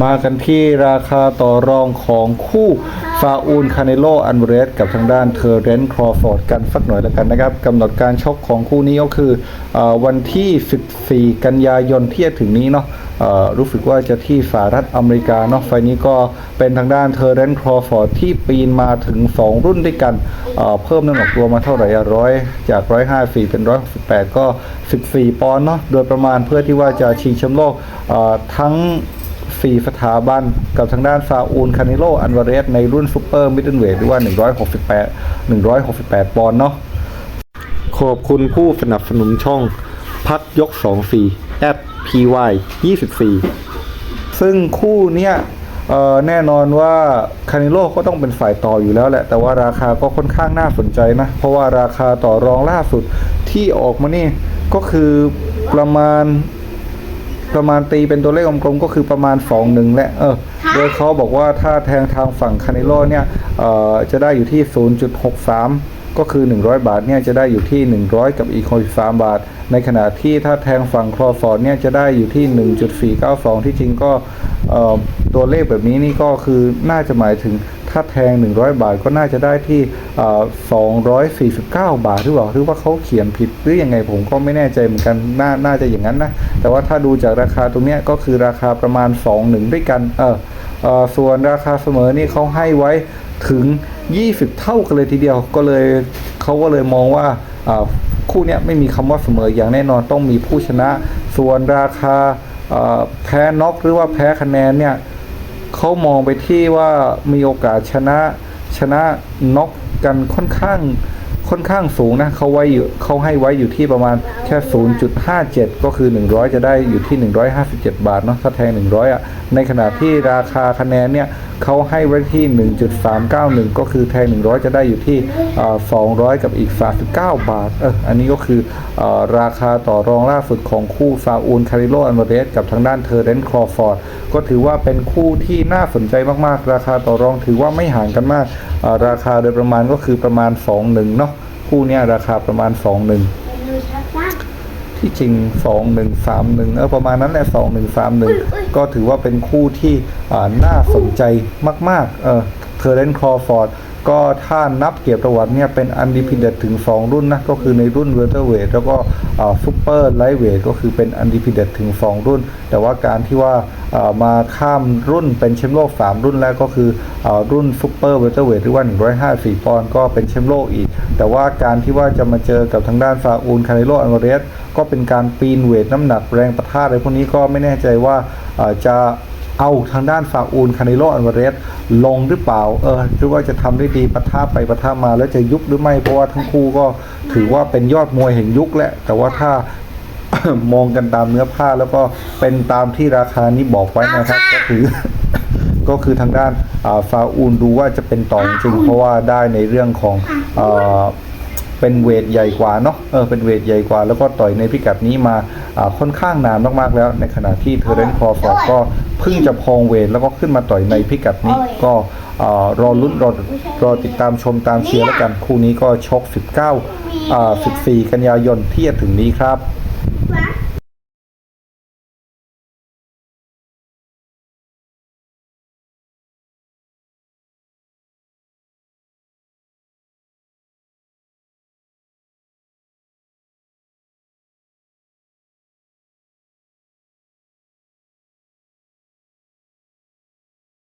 มากันที่ราคาต่อรองของคู่ซาอูลคาเนโลอันเรสกับทางด้านเทอร์เรนต์ครอฟอร์ดกันสักหน่อยแล้วกันนะครับกำหนดการชกของคู่นี้ก็คืออวันที่ 14 กันยายนที่จะถึงนี้เนาะรู้สึกว่าจะที่สหรัฐอเมริกาเนาะไฟนี้ก็เป็นทางด้านเทอร์เรนต์ครอฟอร์ดที่ปีนมาถึง 2 รุ่นด้วยกันเเพิ่มน้ำหนักตัวมาเท่าไหร่อะร้อยจาก 154 เป็น 168 ก็ 14 ปอนด์เนาะโดยประมาณเพื่อที่ว่าจะชิงแชมป์โลกทั้ง สี่สถาบัน กับทางด้านซาอูลคานิโล อันวาเรส ในรุ่นซูเปอร์มิดเดิลเวทหรือว่า 168 168 ปอนด์เนาะขอบคุณผู้สนับสนุนช่อง พักยก 24 at py 24 ซึ่งคู่เนี้ยเอ่อแน่นอนว่าคานิโลก็ต้องเป็นฝ่ายต่ออยู่แล้วแหละ แต่ว่าราคาก็ค่อนข้างน่าสนใจนะ เพราะว่าราคาต่อรองล่าสุดที่ออกมานี่ก็คือประมาณ ประมาณตีเป็นตัวเลขกลมๆก็คือประมาณ 2 1แหละเออโดยเขาบอกว่าถ้าแทงทางฝั่งคานิโลเนี่ยเอ่อจะได้อยู่ที่ 0.63 ก็คือ 100 บาทเนี่ยจะได้อยู่ที่ 100 กับอีก63บาท ในขณะที่ถ้าแทงฝั่งคลอฟอร์ดเนี่ยจะได้อยู่ที่ 1.492 ที่จริงก็เอ่อตัวเลขแบบนี้นี่ก็คือน่าจะหมายถึง ถ้าแทง100 บาทก็น่าจะได้ที่ 249 บาทหรือเปล่าหรือว่าเขาเขียนผิดหรือยังไงผมก็ไม่แน่ใจเหมือนกันน่าน่าจะอย่างนั้นนะ แต่ว่าถ้าดูจากราคาตรงเนี้ยก็คือราคาประมาณ 2 1 ด้วยกันเออเออส่วนราคาเสมอนี่เขาให้ไว้ถึง 20 เท่ากันเลยทีเดียวก็เลยเขาก็เลยมองว่าคู่นี้ไม่มีคำว่าเสมออย่างแน่นอนต้องมีผู้ชนะ ส่วนราคาแพ้น็อกหรือว่าแพ้คะแนนเนี่ย เขามองไปที่ว่ามีโอกาสชนะชนะน็อกกันค่อนข้างค่อนข้างสูงนะเขาไว้อยู่เขาให้ไว้อยู่ที่ประมาณแค่ 0.57 ก็คือ 100 จะได้อยู่ที่ 157 บาทเนาะถ้าแทง 100 อะ ในขณะที่ราคาคะแนนเนี่ยเขาให้ไว้ที่ 1.391 ก็คือแทง100 จะได้อยู่ที่ 200 กับอีก 39 บาท เอออันนี้ก็คืออราคาต่อรองล่าสุดของคู่ซาอูลคาริโลอันเรสกับทางด้านเทอร์เรนต์ครอฟอร์ด ก็ถือว่าเป็นคู่ที่น่าสนใจมากๆ ราคาต่อรองถือว่าไม่ห่างกันมาก ราคาโดยประมาณก็คือประมาณ 2-1 เนาะคู่นี้ราคาประมาณ 2-1 ที่จริง 2-1-3-1เออประมาณนั้นแหละ2-1-3-1 ก็ถือว่าเป็นคู่ที่อ่าน่าสนใจมาก ๆ เออเทอร์เรนต์ครอฟอร์ด ก็ถ้านับเกียรติประวัติเนี่ยเป็นอันดิพิเดตถึง 2 รุ่นนะ ก็คือในรุ่นเวลเ t อร์เวทแล้วก็ซูเปอร์ไลท์เวทก็คือเป็นอันดิพิเดตถึง 2 รุ่น แต่ว่าการที่ว่ามาข้ามรุ่นเป็นแชมป์โลก 3 รุ่นแล้วก็คืออรุ่นซูเปอร์เวลเ t อร์เวทหรือว่า 154 ปอนด์ก็เป็นแชมป์โลกอีก แต่ว่าการที่ว่าจะมาเจอกับทางด้านฟาอูลคาริโลอันเรสก็เป็นการปีนเวทน้ำหนักแรงประทะอะไรพวกนี้ก็ไม่แน่ใจว่าอ่าจะ เอาทางด้านฟาอูลคานิโลอันวาเรสลงหรือเปล่า เออหรือว่าจะทำได้ดีปะทะไปปะทะมาแล้วจะยุบหรือไม่เพราะว่าทั้งคู่ก็ถือว่าเป็นยอดมวยแห่งยุคแหละ แต่ว่าถ้ามองกันตามเนื้อผ้าแล้วก็เป็นตามที่ราคานี้บอกไว้นะครับ ก็คือก็คือทางด้านอ่าฟาอูลดูว่าจะเป็นต่อจริงๆเพราะว่าได้ในเรื่องของอ่า เป็นเวทใหญ่กว่าเนาะเออเป็นเวทใหญ่กว่า แล้วก็ต่อยในพิกัดนี้มาอ่าค่อนข้างนานมากๆแล้ว ในขณะที่เทเรนคอฟอร์ดก็เพิ่งจะพองเวทแล้วก็ขึ้นมาต่อยในพิกัดนี้ก็อ่ารอลุ้นรอรอติดตามชมตามเชียร์แล้วกันคู่นี้ก็ชก 19อ่า14 กันยายนที่จะถึงนี้ครับ